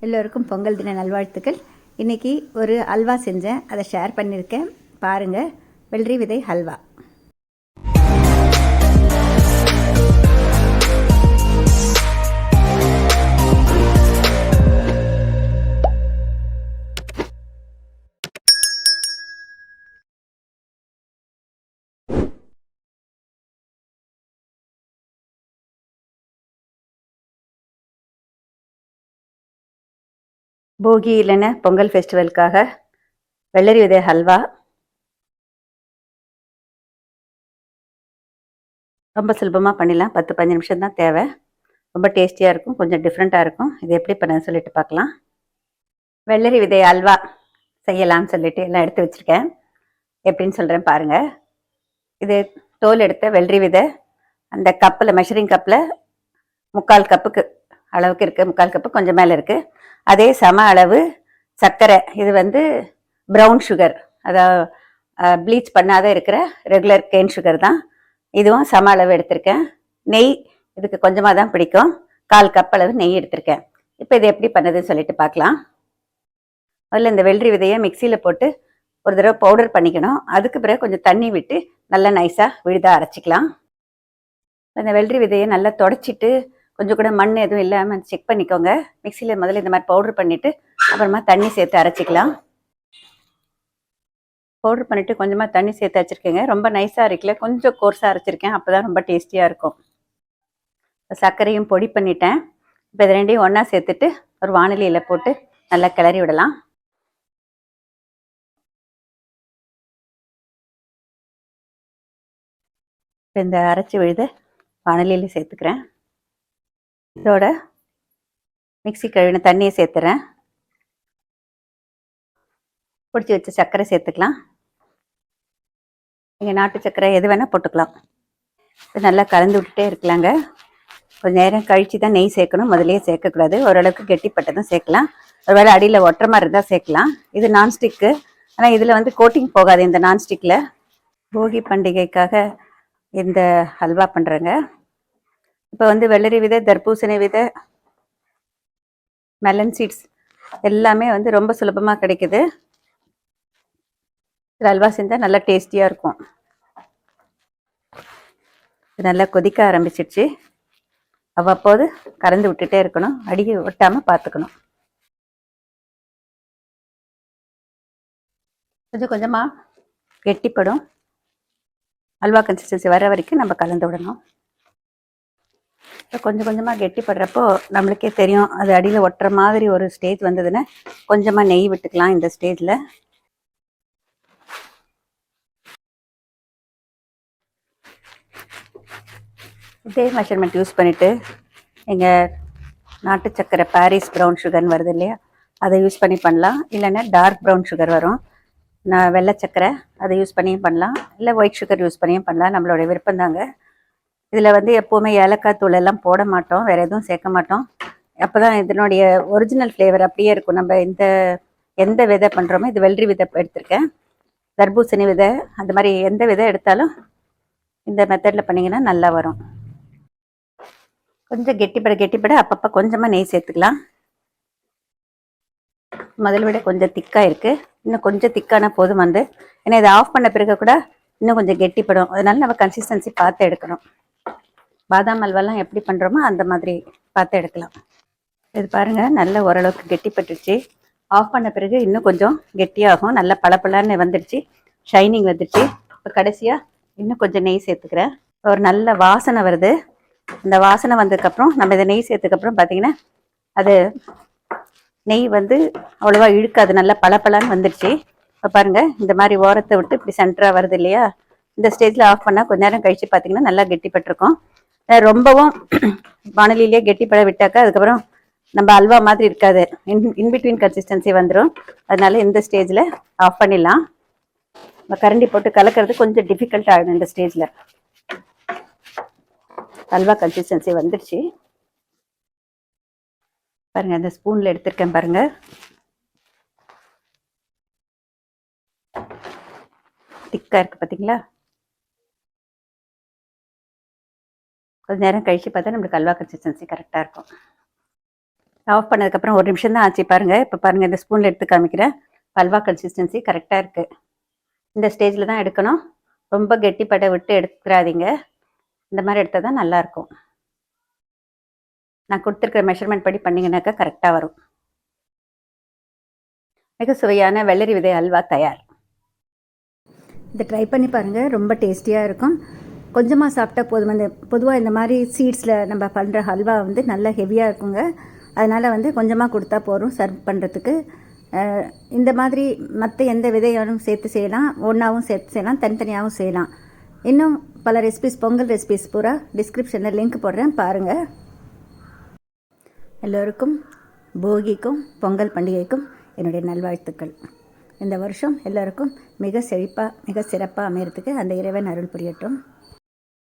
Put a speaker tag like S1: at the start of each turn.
S1: எல்லோருக்கும் பொங்கல் தின நல்வாழ்த்துக்கள். இன்றைக்கி ஒரு அல்வா செஞ்சேன். அதை ஷேர் பண்ணியிருக்கேன். பாருங்கள் வெள்ளரி விதை ஹல்வா போகி இல்லைன்னா பொங்கல் ஃபெஸ்டிவலுக்காக வெள்ளரி விதை ஹல்வா ரொம்ப சுலபமாக பண்ணிடலாம். பத்து பதினஞ்சு நிமிஷம் தான் தேவை. ரொம்ப டேஸ்டியாக இருக்கும். கொஞ்சம் டிஃப்ரெண்ட்டாக இருக்கும். இது எப்படி பண்ண சொல்லிட்டு பார்க்கலாம். வெள்ளரி விதை அல்வா செய்யலாம்னு சொல்லிட்டு எல்லாம் எடுத்து வச்சுருக்கேன். எப்படின்னு சொல்கிறேன் பாருங்கள் இது தோல் எடுத்த வெள்ளரி விதை. அந்த கப்பில் மெஷரிங் கப்பில் முக்கால் கப்புக்கு அளவுக்கு இருக்குது முக்கால் கப்பு கொஞ்சம் மேலே இருக்குது அதே சம அளவு சர்க்கரை. இது வந்து ப்ரௌன் சுகர் அதாவது ப்ளீச் பண்ணாத இருக்கிற ரெகுலர் கேன் சுகர் தான். இதுவும் சம அளவு எடுத்திருக்கேன். நெய் இதுக்கு கொஞ்சமாக தான் பிடிக்கும். கால் கப் அளவு நெய் எடுத்திருக்கேன். இப்போ இது எப்படி பண்ணதுன்னு சொல்லிட்டு பார்க்கலாம். முதல்ல இந்த வெள்ளரி விதையை மிக்சியில் போட்டு ஒரு தடவை பவுடர் பண்ணிக்கணும். அதுக்கு பிறகு கொஞ்சம் தண்ணி விட்டு நல்லா நைஸாக விழுதாக அரைச்சிக்கலாம். இந்த வெள்ளரி விதையை நல்லா தொடச்சிட்டு கொஞ்சம் கூட மண் எதுவும் இல்லாமல் செக் பண்ணிக்கோங்க. மிக்சியில் முதல்ல இந்த மாதிரி பவுடர் பண்ணிவிட்டு அப்புறமா தண்ணி சேர்த்து அரைச்சிக்கலாம். பவுடர் பண்ணிவிட்டு கொஞ்சமாக தண்ணி சேர்த்து வச்சுருக்கேங்க ரொம்ப நைஸாக இருக்கல கொஞ்சம் கோர்ஸாக அரைச்சிருக்கேன். அப்போ தான் ரொம்ப டேஸ்டியாக இருக்கும். சர்க்கரையும் பொடி பண்ணிட்டேன். இப்போ இது ரெண்டையும் ஒன்றா சேர்த்துட்டு ஒரு வானிலையில் போட்டு நல்லா கிளறி விடலாம். இந்த அரைச்சி விழுத வானிலையில் சேர்த்துக்கிறேன். இதோட மிக்சி கழுவின தண்ணியை சேர்த்துறேன். பிடிச்சி வச்ச சர்க்கரை சேர்த்துக்கலாம். நீங்கள் நாட்டு சர்க்கரை எது வேணால் போட்டுக்கலாம். இது நல்லா கலந்து விட்டுட்டே இருக்கலாங்க. கொஞ்சம் நேரம் கழித்து தான் நெய் சேர்க்கணும். முதலே சேர்க்கக்கூடாது. ஓரளவுக்கு கெட்டிப்பட்டதும் சேர்க்கலாம். ஒருவேளை அடியில் ஒட்டுற மாதிரி இருந்தால் சேர்க்கலாம். இது நான்ஸ்டிக்கு ஆனால் இதில் வந்து கோட்டிங் போகாது இந்த நான்ஸ்டிக்கில் போகி பண்டிகைக்காக இந்த ஹல்வா பண்ணுறேங்க இப்போ வந்து வெள்ளரி விதை தர்பூசணி விதை மெலன் சீட்ஸ் எல்லாமே வந்து ரொம்ப சுலபமாக கிடைக்குது. இதில் அல்வா செஞ்சால் நல்லா டேஸ்டியாக இருக்கும். இது நல்லா கொதிக்க ஆரம்பிச்சிடுச்சு அவ்வப்போது கறந்து விட்டுட்டே இருக்கணும். அடிக்க ஒட்டாமல் பார்த்துக்கணும் கொஞ்சம் கொஞ்சமாக கெட்டிப்படும். அல்வா கன்சிஸ்டன்சி வர வரைக்கும் நம்ம கலந்து விடணும். கொஞ்சம் கொஞ்சமாக கெட்டிப்படுறப்போ நம்மளுக்கே தெரியும் அது அடியில் ஒட்டுற மாதிரி ஒரு ஸ்டேஜ் வந்ததுன்னா கொஞ்சமாக நெய் விட்டுக்கலாம் இந்த ஸ்டேஜில் இதே மெஷர்மெண்ட் யூஸ் பண்ணிவிட்டு எங்கள் நாட்டு சக்கரை பாரிஸ் ப்ரௌன் சுகர்னு வருது இல்லையா அதை யூஸ் பண்ணி பண்ணலாம். இல்லைன்னா டார்க் ப்ரௌன் சுகர் வரும். நான் வெள்ளை சக்கரை அதை யூஸ் பண்ணியும் பண்ணலாம். இல்லை ஒயிட் சுகர் யூஸ் பண்ணியும் பண்ணலாம். நம்மளோட விருப்பம் தாங்க. இதில் வந்து எப்போவுமே ஏலக்காய் தூள் எல்லாம் போட மாட்டோம் வேறு எதுவும் சேர்க்க மாட்டோம். அப்போ தான் இதனுடைய ஒரிஜினல் ஃப்ளேவர் அப்படியே இருக்கும். நம்ம இந்த எந்த விதை பண்ணுறோமோ இது வெள்ளரி விதை எடுத்திருக்கேன். தர்பூசணி விதை அந்த மாதிரி எந்த விதை எடுத்தாலும் இந்த மெத்தடில் பண்ணிங்கன்னா நல்லா வரும். கொஞ்சம் கெட்டிப்பட கெட்டிப்பட அப்பப்போ கொஞ்சமாக நெய் சேர்த்துக்கலாம். முதல் விட கொஞ்சம் திக்காக இருக்குது இன்னும் கொஞ்சம் திக்கான போதும் வந்து. ஏன்னா இதை ஆஃப் பண்ண பிறகு கூட இன்னும் கொஞ்சம் கெட்டிப்படும். அதனால நம்ம கன்சிஸ்டன்சி பார்த்து எடுக்கணும். பாதாம் அல்வாலாம் எப்படி பண்ணுறோமோ அந்த மாதிரி பார்த்து எடுக்கலாம். இது பாருங்கள் நல்ல ஓரளவுக்கு கெட்டிப்பட்டுருச்சு. ஆஃப் பண்ண பிறகு இன்னும் கொஞ்சம் கெட்டியாகும். நல்லா பளபளன்னு வந்துடுச்சு ஷைனிங் வந்துடுச்சு இப்போ கடைசியாக இன்னும் கொஞ்சம் நெய் சேர்த்துக்கிறேன். ஒரு நல்ல வாசனை வருது. இந்த வாசனை வந்ததுக்கப்புறம் நம்ம இதை நெய் சேர்த்துக்கப்புறம் பார்த்தீங்கன்னா அது நெய் வந்து அவ்வளோவா இழுக்காது. நல்லா பளபளன்னு வந்துடுச்சு இப்போ பாருங்கள் இந்த மாதிரி ஓரத்தை விட்டு இப்படி சென்டராக வருது இல்லையா? இந்த ஸ்டேஜில் ஆஃப் பண்ணால் கொஞ்ச நேரம் கழித்து பார்த்தீங்கன்னா நல்லா கெட்டிப்பட்டிருக்கும். ரொம்பவும் வானொலியிலே கெட்டிப்பட விட்டாக்கா அதுக்கப்புறம் நம்ம அல்வா மாதிரி இருக்காது. இன் இன்பிட்வீன் கன்சிஸ்டன்சி வந்துடும் அதனால இந்த ஸ்டேஜில் ஆஃப் பண்ணிடலாம். நம்ம கரண்டி போட்டு கலக்கிறது கொஞ்சம் டிஃபிகல்ட் ஆகிடும் இந்த ஸ்டேஜில் அல்வா கன்சிஸ்டன்சி வந்துடுச்சு பாருங்கள் அந்த ஸ்பூனில் எடுத்திருக்கேன் பாருங்கள் திக்காக இருக்குது பார்த்தீங்களா கொஞ்ச நேரம் கழிச்சு பார்த்தா நம்மளுக்கு அல்வா கன்சிஸ்டன்சி கரெக்டாக இருக்கும். ஆஃப் பண்ணதுக்கப்புறம் ஒரு நிமிஷம் தான் ஆச்சு. பாருங்கள் இப்போ பாருங்கள் இந்த ஸ்பூனில் எடுத்து காமிக்கிறேன். அல்வா கன்சிஸ்டன்சி கரெக்டாக இருக்குது இந்த ஸ்டேஜில் தான் எடுக்கணும். ரொம்ப கெட்டிப்பட விட்டு எடுத்துக்கிறாதீங்க இந்த மாதிரி எடுத்தால் தான் நல்லாயிருக்கும் நான் கொடுத்துருக்குற மெஷர்மெண்ட் படி பண்ணிங்கனாக்கா கரெக்டாக வரும். மிக சுவையான வெள்ளரி விதை அல்வா தயார். இதை ட்ரை பண்ணி பாருங்கள் ரொம்ப டேஸ்டியாக இருக்கும். கொஞ்சமாக சாப்பிட்டா போதும். வந்து பொதுவாக இந்த மாதிரி சீட்ஸில் நம்ம பண்ணுற ஹல்வா வந்து நல்லா ஹெவியாக இருக்குங்க. அதனால் வந்து கொஞ்சமாக கொடுத்தா போதும் சர்வ் பண்ணுறதுக்கு இந்த மாதிரி மற்ற எந்த விதையாலும் சேர்த்து செய்யலாம். ஒன்றாவும் சேர்த்து செய்யலாம். தனித்தனியாகவும் செய்யலாம். இன்னும் பல ரெசிபிஸ் பொங்கல் ரெசிபிஸ் பூரா டிஸ்கிரிப்ஷனில் லிங்க் போடுறேன். பாருங்கள் எல்லோருக்கும் போகிக்கும் பொங்கல் பண்டிகைக்கும் என்னுடைய நல்வாழ்த்துக்கள். இந்த வருஷம் எல்லோருக்கும் மிக செழிப்பாக மிக சிறப்பாக அமையறதுக்கு அந்த இறைவன் அருள் புரியட்டும்.